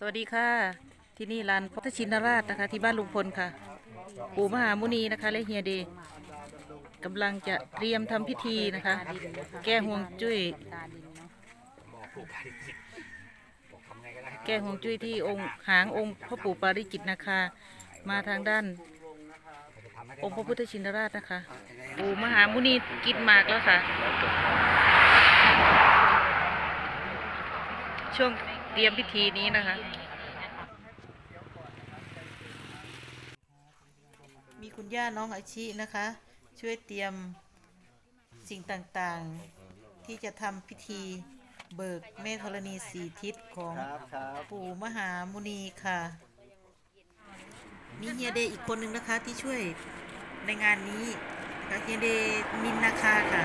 สวัสดีค่ะ ที่นี่ลานพุทธชินราชนะคะ ที่บ้านลุงพลค่ะ ปู่มหามุนีนะคะ และเฮียเดย์กำลังจะเตรียมทำพิธีนะคะ แก้ห่วงจุ้ย แก้ห่วงจุ้ยที่องค์หางองค์พ่อปู่ปาริจิตนะคะ มาทางด้าน องค์พระพุทธชินราชนะคะ ปู่มหามุนีกินหมากแล้วค่ะ ช่วง เตรียมพิธีนี้นะคะ มีคุณย่าน้องอาชินะคะ ช่วยเตรียมสิ่งต่างๆ ที่จะทำพิธีเบิกเมธรณีสีทิศของครับครับปู่มหามุนีค่ะนี่เฮียเดย์อีกคนนึงนะคะที่ช่วยในงานนี้นะคะเฮียเดย์นินนาคาค่ะ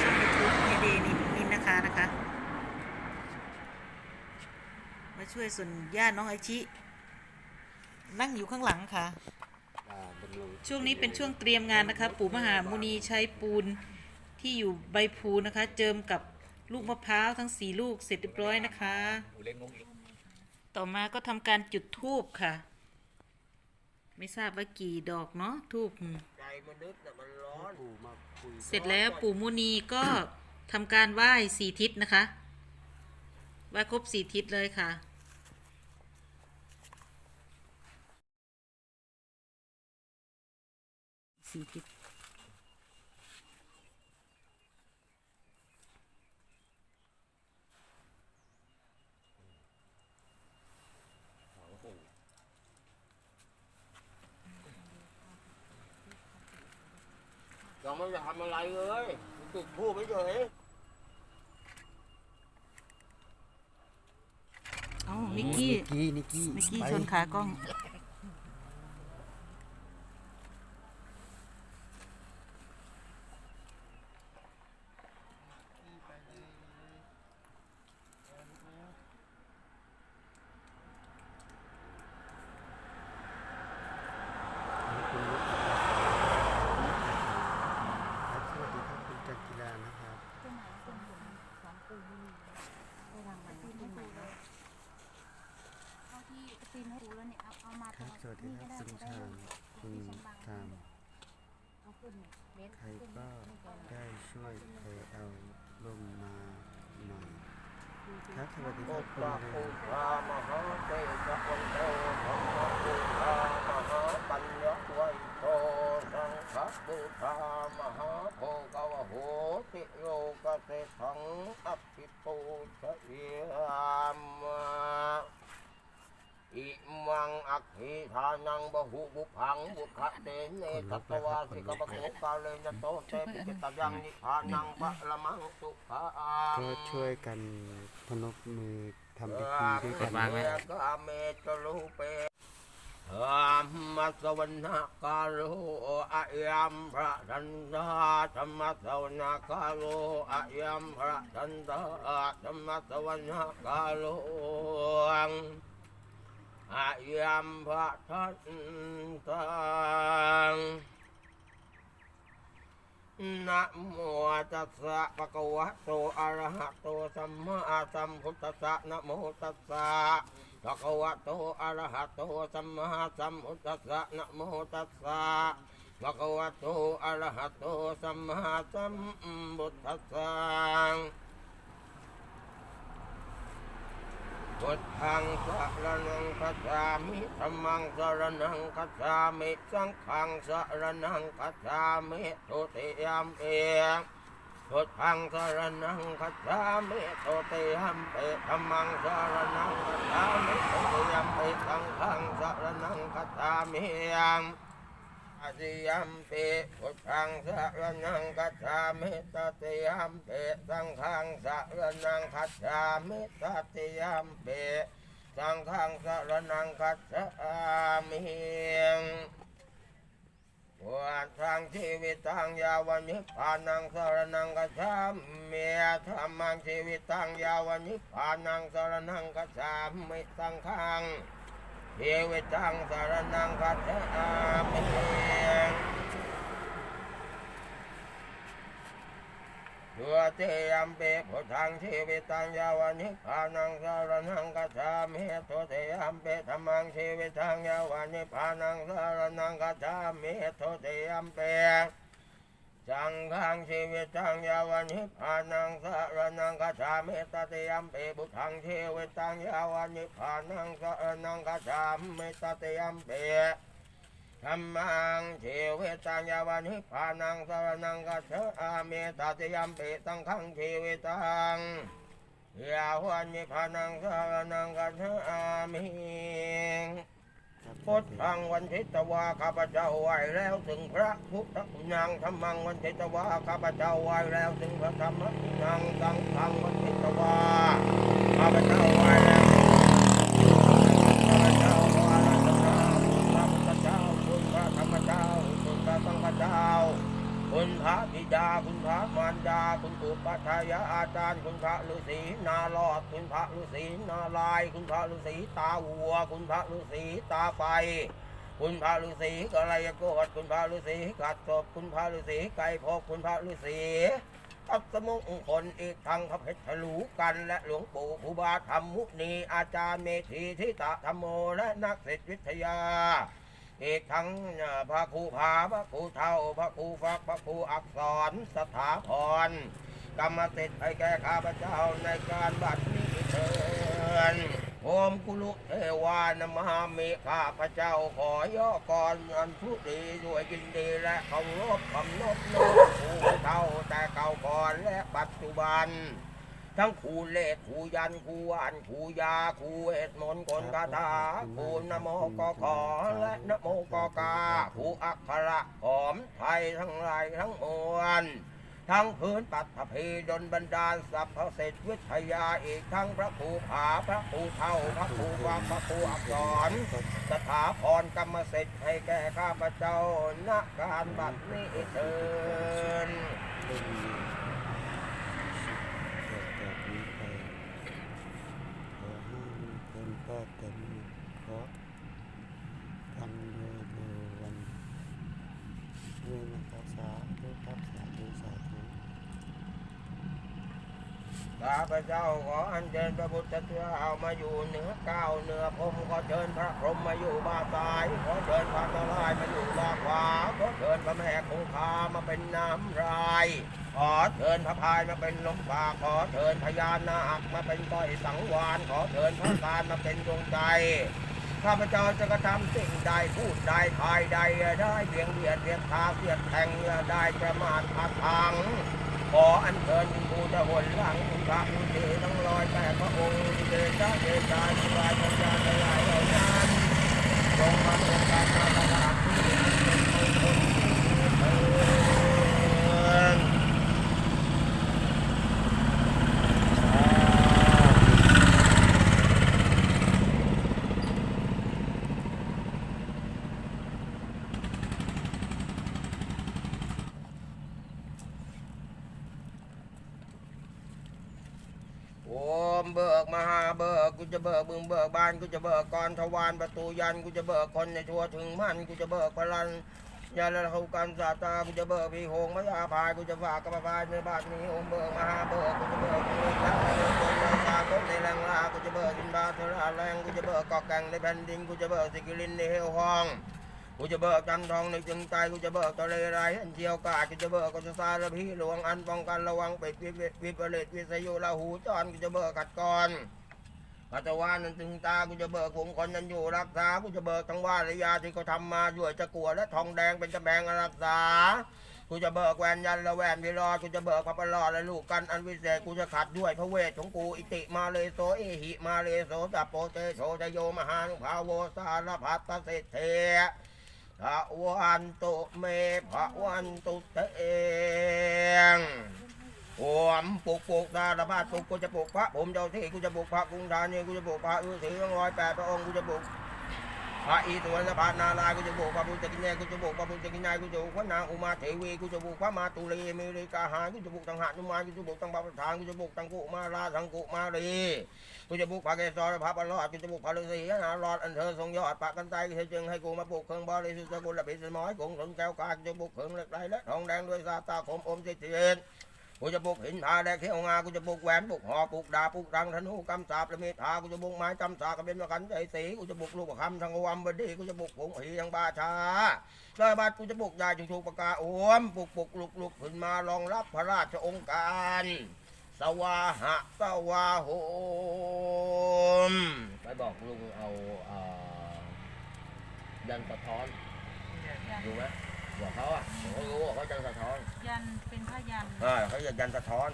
ช่องยูทูบเฮียเดย์นินนินนาคานะคะ มา ช่วยส่วนย่าน้องไอชิ นั่งอยู่ข้างหลังค่ะ อ่าดำรงช่วงนี้เป็นช่วงเตรียมงานนะคะ ปู่มหามุนีใช้ปูนที่อยู่ใบพลูนะคะ เจิมกับลูกมะพร้าวทั้งสี่ลูกเสร็จเรียบร้อยนะคะต่อมาก็ทำการจุดธูปค่ะ ไม่ทราบว่ากี่ดอกเนาะธูปอืมใจมนุษย์น่ะมันร้อนปู่มาคุยเสร็จแล้วปู่มุนีก็ทำการไหว้สี่ทิศนะคะไหว้ครบสี่ทิศเลยค่ะ สี่ทิศยังไม่ได้ทำอะไรเลยจุดทูบไม่เฉยเอ้านิกกี้กี้นิกกี้นิกกี้ชนขากล้อง สวัสดีครับคุณจันจิรานะครับ เอา ที่ซีนให้ดูแล้วเนี่ยเอาเอามาครับสวัสดีครับคุณชางคุณตามเอาขึ้นเม็ดใครก็ได้ช่วยเธอเอาลงมาหน่อยครับสวัสดีครับคุณเรนพระมหาเตชะวันโตธรรมปุถามหาปัญญวัยโตสังฆปุถามหาโภกวโหติโลกเสถังอภิปูชเยาม อิมังอัคคีทานังบหุบุพังบุคเตเนตัตวาสิกบโกกาเลนโตเตปิจตยังนิพานังปะละมังสุภาก็ช่วยกันพนกมือทำพิธีด้วยกันวางไว้ก็เมตรูเปธรรมสวนากาโลอะยัมพระทันตาธรรมสวนากาโลอะยัมพระทันตาธรรมสวนากาโล อะยัมพระทันตานะโมตัสสะภะคะวะโตอะระหะโตสัมมาสัมพุทธัสสะนะโมตัสสะภะคะวะโตอะระหะโตสัมมาสัมพุทธัสสะนะโมตัสสะภะคะวะโตอะระหะโตสัมมาสัมพุทธัสสะ พุทธังสรนังคัจฉามิธัมมังสรนังคัจฉามิ สังฆังสรนังคัจฉามิทุติยมเองพุทธังสรนังคัจฉามิทุติยมเปธัมมังสรนังคัจฉามิทุติยมเปสังฆังสรนังคัจฉามิยัง ติยมเปพุทธังสรนังคัจฉามิตติยมเปสังฆังสรนังคัจฉามิตติยมเปสังฆังสรนังคัจฉามิวันทางชีวิตทางยาวันนิพพานังสรนังกัจฉามิธรรมังชีวิตทางยาวันนิพพานังสรนังกัจฉามิสังฆัง ชีวิตทางสารนังกัจฉามิเพื่อเตยมเปพุทธังชีวิตังยาวันนิพานังสารนังกัจฉามิโทเตยมเปธรรมังชีวิตังยาวันนิพานังสารนังกัจฉามิโทเตยมเป สังฆังชีวิตังยาวันิพานังสารนังกัจฉามิตเตยมเปพุทธังชีวิตังยาวันิพานังสารนังกัจฉามิตเตยมเปธรรมังเทเวตังยาวันิพานังสารนังกัจฉามิตติยัมปิตังขังเทเวตังยาวันิพานังสารนังกัจฉามิ พุทธังวันทิตวาข้าพเจ้าไหวแล้วถึงพระพุทธยังธรรมังวันทิตวาข้าพเจ้าไหวแล้วถึงพระธรรมยังสังฆังวันทิตวาข้าพเจ้าไหวแล้วข้าพเจ้าขออาราธนาพระพุทธเจ้าคุณพระธรรมเจ้าคุณพระสังฆเจ้า คุณพระบิดาคุณพระมารดา คุณ ปัทยาอาจารย์คุณพระฤาษีนาลอดคุณพระฤาษีนาลายคุณพระฤาษีตาวัว คุณพระฤาษีตาไฟ คุณพระฤาษีกะไรโกดคุณพระฤาษีกัดศพคุณพระฤาษีไก่พบคุณพระฤาษีตัสมุงคลอีกทางพระเพชรลูกันและหลวงปู่ครูบาธรรมมุนีอาจารย์เมธีทิตะธรรมโมและนักศิษยวิทยาอีกทั้งพระครูผาพระครูเท่าพระครูฟักพระครูอักษรสถาพร กรรมสิทธิ์ให้แก่ข้าพเจ้าในการบัดนี้เถินโอมกุลุเทวานมหามิข้าพเจ้าขอย่อกรอันผู้ดีด้วยยินดีและเคารพคำนบน้อมครูเท่าแต่เก่าก่อนและปัจจุบัน ทั้งครูเลขครูยันครูอ่านครูยาครูเวทมนต์กลคาถาครูนโมกขอและนโมกกาครูอักขระหอมไทยทั้งหลายทั้งมวล ทั้งพื้นปัตภีดนบันดาลสัพพเศษวิทยาอีกทั้งพระครูผาพระครูเท่าพระครูวางพระครูอักษรสถาพรกรรมเสร็จให้แก่ข้าพเจ้าณการบัดนี้เถิน เป็นมีเกิดจากนี้ไปขอให้เป็นป้ากันเพราะทำโดยเร็ววันด้วยนะครับสาธุครับสาธุสาธุ ข้า พเจ้าขออัญเชิญพระพุทธเจ้ามาอยู่เหนือเก้าวเหนือพรมขอเชิญพระพรหมมาอยู่บ้านซ้ายขอเชิญพระนารายมาอยู่บ้านขวาขอเชิญพระแม่คงคามาเป็นน้ำรายขอเชิญพระพายมาเป็นลมปากขอเชิญพญานาคมาเป็นก้อยสังวานขอเชิญพระการมาเป็นดวงใจข้าพเจ้าจะกระทำสิ่งใดพูดใดทายใดได้เบียงเบียดเบียดทาเสียดแทงได้ประมาทพัดพัง ขออันเชิญภูจะหนหลังพระอุเททั้งลอยแต่พระองค์เดชะเดชาชิวาจัญญาทั้งหลายเหล่านั้นจงมาเป็นการมาตลานมงคลที่เถิด โอมเบิกมหาเบิกกูจะเบิกบึงเบิกบานกูจะเบิกกรทวารประตูยันกูจะเบิกคนในชัวถึงมันกูจะเบิกพลันยาละเขากันสาตากูจะเบิกพีหงมายาพายกูจะฝากกระพายในบาทนี้โอมเบิกมหาเบิกกูจะเบิกกูจะเบิกคนในตาคนในแรงลากูจะเบิกดินบาเทราแรงกูจะเบิกกอกแกงในแผ่นดินกูจะเบิกสิกิลินในเฮลห้องกูจะเบิกจันทองในจึงใจกูจะเบิกตะเลไรอันเชี่ยวกาดกูจะเบิกกูจะสาระพีหลวงอันป้องกันระวังปิดวิปวิปริตวิสยุลาหูจรกูจะเบิกกัดกร กัตวานันจึงตากูจะเบิกผมคนนั้นอยู่รักษากูจะเบิกทั้งว่าระยาที่เขาทำมาด้วยจะกลัวและทองแดงเป็นจะแบงรักษากูจะเบิกแหวนยันและแหวนวิรอดกูจะเบิกพระประหลอดและลูกกันอันวิเศษกูจะขัดด้วยพระเวทของกูอิติมาเลโสเอหิมาเลโสจัปโปเตโชจโยมหานุภาโวสารพัตเศเทพระวันตุเมพระวันตุเตง โอมปลุกปลุกดาราบาตุกกูจะปลุกพระผมเจ้าที่กูจะปลุกพระกรุงธานีกูจะปลุกพระฤาษีทั้งร้อยแปดพระองค์กูจะปลุกพระอีสวนพระนารายกูจะปลุกพระพุทธกินแยกูจะปลุกพระพุทธกินายกูจะปลุกพระนางอุมาเทวีกูจะปลุกพระมาตุลีมีริกาหารกูจะปลุกตังหานุมานกูจะปลุกตังบาปทานกูจะปลุกตังกุมาราสังกุมารีกูจะบุกพระเกศรพระประหลอดกูจะบุกพระฤาษีนารอดอันเธอทรงยอดปากกันไตเธอจึงให้กูมาปลูกเครื่องบริสุทธิ์สกุลละปิสมอยกงสนแก้วกากูจะบุกเครื่องเหล็กไหลและทองแดงด้วยซาตาคมอมสิทธิเน กูจะบุกหินทาแดกเขียวงากูจะบุกแหวนบุกหอบุกดาบบุกรังธนูกำสาบและเมธากูจะบุกไม้จำสากระเบนมะขันใจสีกูจะบุกลูกประคำทางอวมบดีกูจะบุกผงหียังบาชาร้อยบาทกูจะบุกยาจุชูปากาโอมบุกบุกลุกลุกขึ้นมารองรับพระราชองค์การสวาหะสวาโหมไปบอกลุงเอาเอ่อยันสะท้อนยันรู้ไหม บอกเขาอะผมก็รู้ว่าเขายันสะท้อนยันเป็นผ้ายันเออเขาจะยันสะท้อน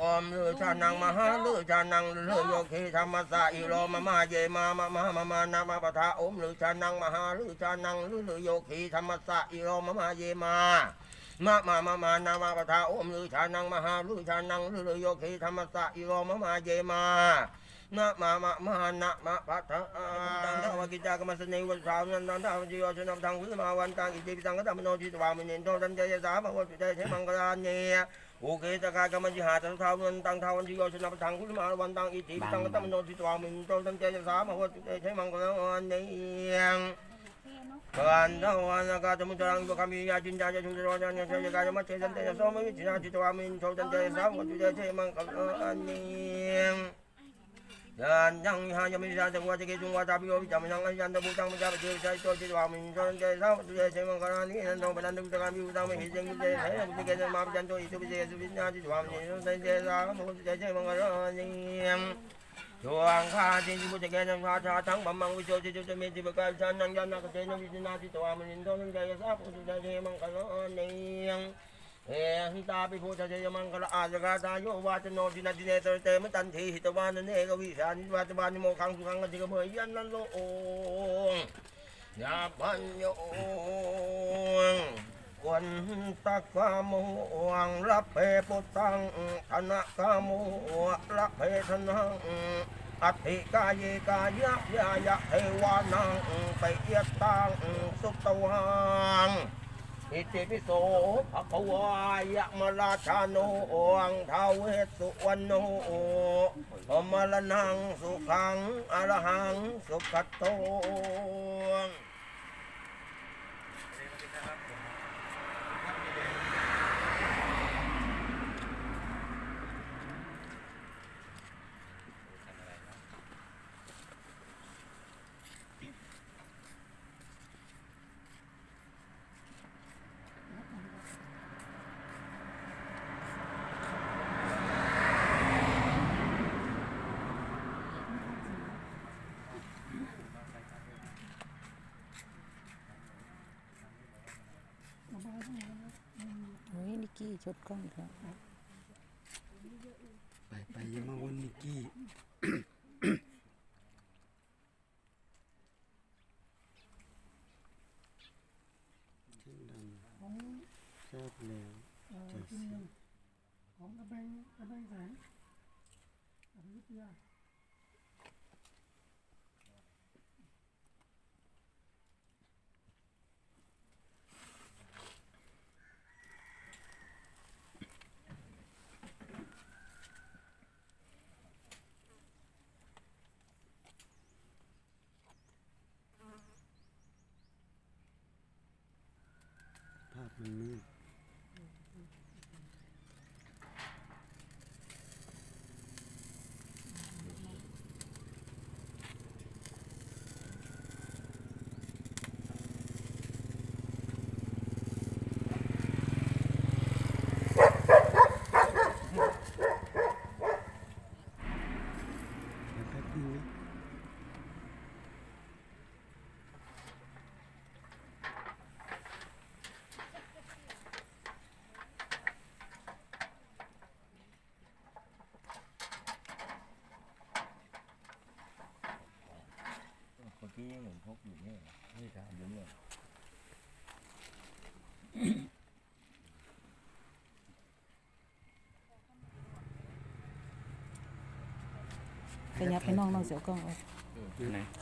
ออมลือชานังมหาลือชานังลือโยคีธรรมสาอิโรมามาเยมามามามามานามาปะทาอมลือชานังมหาลือชานังลือลือโยคีธรรมสาอิโรมามาเยมามามามามานามาปะทาอมลือชานังมหาลือชานังลือลือโยคีธรรมสาอิโรมามาเยมา นะมามามหานะมาปะทาตังทวกิจากรรมสนิวัสาวนันตังทวจิโยชนะทังวิมาวันตังอิจิปิตังกตตมโนจิตวามินินโตตันเจยสาภวตุเตเทมังกรานเนโอเคตะกากรรมจิหาตังทาวันตังทาวันจิโยชนะทังคุลมาวันตังอิติปิตังกตตมโนจิตวามินโตตันเจยสาภวตุเตเทมังกรานเนกันทวันกาตมุตรังบุคามียาจินจาจุตรวันยังเจยกายมัจเจสันเตยสมิจินาจิตวามินโตตันเจยสาภวตุเตเทมังกรานเน yan yang ha yam sa ta wa ke jung wa ta bi yo jam yang yan da bu tang ja ba je sa to ji wa min so je sa tu je se mang ka ni nan dong ba dan du ta bi u ta me hi jeng je sai am ke ma jan to i tu bi je su bi na ji wa min so sai je sa mo je je mang ka ni chuang kha tin ji bu je ke nam kha cha thang bam mang vi so ji ju me ji ba ka chan nang yan na ka je na bi na ji to wa min so je sa pu tu je mang ka ni เอหิตาปิพุทธเจยมังคละอาจกาตายโยวาจโนจินาจิเนตเตมตันทีหิตวานเนกวิสานิวาจบานิโมขังสุขังกติกเมยันนันโลงยาพันโยวันตะกามุวังรับเพปุตังธนะกามุรับเพธนังอัติกายกายะยายะเทวานังไปเอียตังสุตวัง อิติปิโสภะคะวายะมะราชาโนอังทาเวสสุวรรณโนอมรนังสุขังอรหังสุขโต ชดกล้องครับไปไปอยังมาวนนิกกี้ชื่อดังชอบแล้วจะสิ ของกระแบงกระแบงแสงอภิวิทยา ภาพมันมืด เดี๋ยวแป๊บนึงนะ เมื่อกี้ยังเห็นพกอยู่นี่นี่ถามอยู่เนี่ยขยับให้น้องน้องเสียวกล้องเอา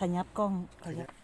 ขยับกล้องขยับ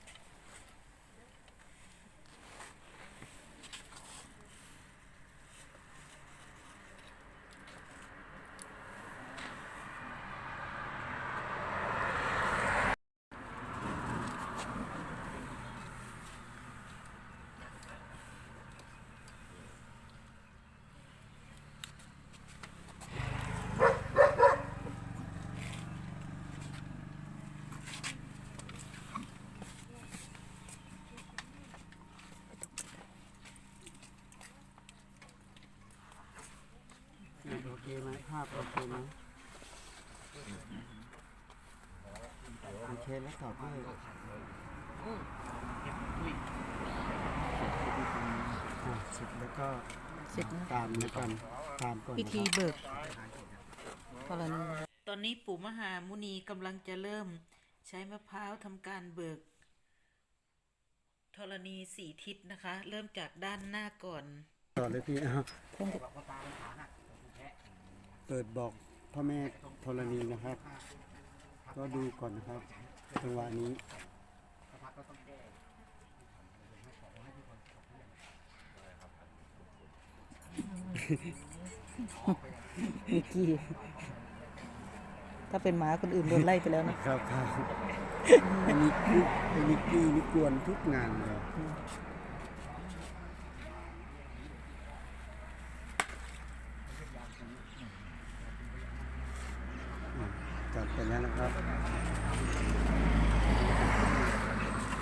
พโอเคไหมโอเคแล้วตอบให้อะเสร็จแล้วก็เสร็จนะตามแล้วกันตามก่อนพินะคธีรับเบิกกรณี ตอนนี้ปู่มหามุนีกำลังจะเริ่มใช้มะพร้าวทำการเบิกธรณีสี่ทิศนะคะ เริ่มจากด้านหน้าก่อน ต่อเลยพี่เอา เปิดบอกพ่อแม่ธรณีนะครับ ก็ดูก่อนนะครับจังหวะนี้มิกกี้ถ้าเป็นหมาคนอื่นโดนไล่ไปแล้วนะครับครับอันนี้คืออันนี้กี้นี่กวนทุกงานเลยอะจัดไปแล้วนะครับ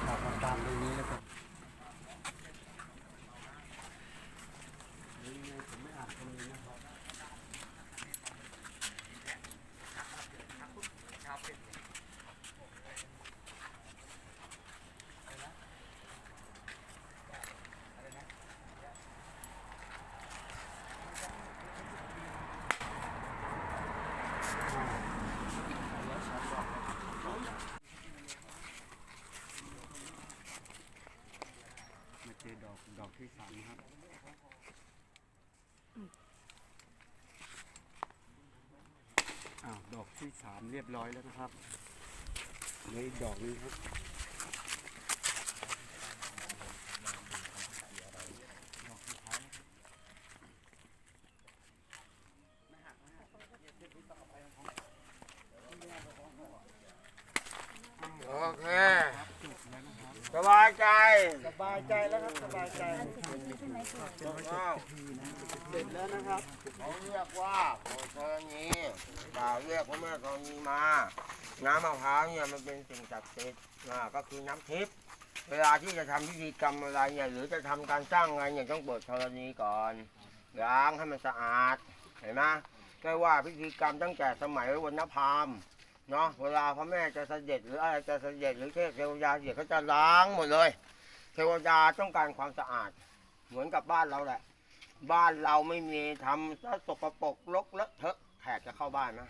ออกมาตามตรงนี้แล้วกันผมไม่อ่านตรงนี้นะครับ มาเจอดอกดอกที่สามครับอ้าวดอก ที่สามเรียบร้อยแล้วนะครับในดอกนี้ครับ โอเค สบายใจ สบายใจแล้วครับสบายใจ ถูกต้อง เสร็จแล้วนะครับ เขาเรียกว่าโพธรณีบ่าวเรียกพระแม่ธรณีมา น้ำมะพร้าวเนี่ยักดิ์สิทธิ์อ่าก็คือน้ำทิพย์เวลาที่จะทำพิธีกรรมอะไรเนี่ยหรือจะทำการสร้างอะไรเนี่ยต้องเปิดธรณีก่อนล้างให้มันสะอาดเห็นไหมก็ว่าพิธีกรรมตั้งแต่สมัยวันนพามเนาะเวลาพระแม่จะเสด็จหรืออะไรจะเสด็จหรือเทพเทวดาเสด็จเขาจะล้างหมดเลย เทวดาต้องการความสะอาด เหมือนกับบ้านเราแหละ บ้านเราไม่มีทำซะสกปรกรกเลอะเทอะแขกจะเข้าบ้านนะ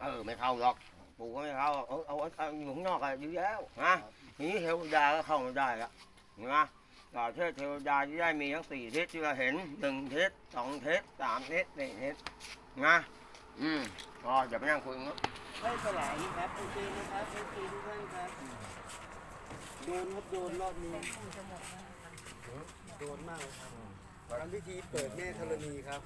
เออไม่เข้าหรอก ปู่ก็ไม่เข้าเออเอาเอาเอาอยู่ข้างนอกอะดีแล้วนะทีนี้เทวดาก็เข้ามาได้ละนะเราเทพเทวดาที่ได้มีทั้งสี่ทิศที่เราเห็นหนึ่งทิศสองทิศสามทิศสี่ทิศนะอืมอ๋ออย่าไปนั่งคุยงั้นไม่สลายครับโอเคนะครับโอเคทุกท่านครับโดนครับโดนรอบนี้โดนมากเลยครับทำพิธีเปิดแม่ธรณีครับ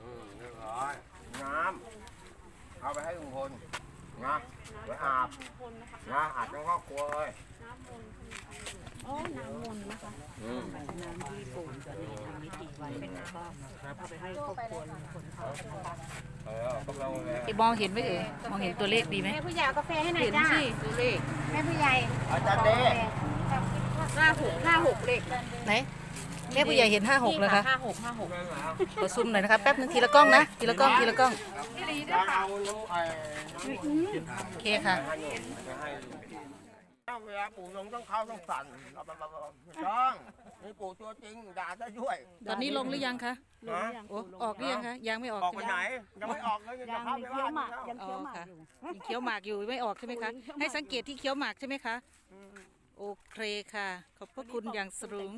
อืมเรียบร้อย น้ำเอาไปให้ลุงพลนะไว้อาบนะอาบทั้งครอบครัวเลยโอ้น้ำมนต์นะคะอืมน้ำที่ปู่จะมีทำนิติไว้ก็เอาไปให้ครอบครัวลุงพลเขานะคะเออกำลังเลยมองเห็นไหมเอ่ยมองเห็นตัวเลขดีไหมแม่ผู้ใหญ่เอากาแฟให้หน่อยเห็นจ้าสิตัวเลขแม่ผู้ใหญ่อาจารย์เด้ห้าหกห้าหกเลขไหน แม่ผู้ใหญ่เห็นห้าหกเลยคะห้าหกห้าหกขอซูมหน่อยนะคะแป๊บนึงทีละกล้องนะ ทีละกล้องทีละกล้องจะเอาน้ำไอ้โอเคค่ะให้หนูจะให้ลุงถ้าเวลาปู่ลงต้องเข้าต้องสั่นไม่ต้องนี่ปู่ตัวจริงด่าได้ด้วยตอนนี้ลงหรือยังคะฮะโอ้ออกหรือยังคะยังไม่ออกออกใช่วันไหมไหนยังไม่ออกเลยยังจะเข้าไปบ้านอ๋อค่ะยังเคี้ยวหมากอยู่ไม่ออกใช่ไหมคะให้สังเกตที่เคี้ยวหมากใช่ไหมคะโอเคค่ะ ขอบพระคุณอย่างสูง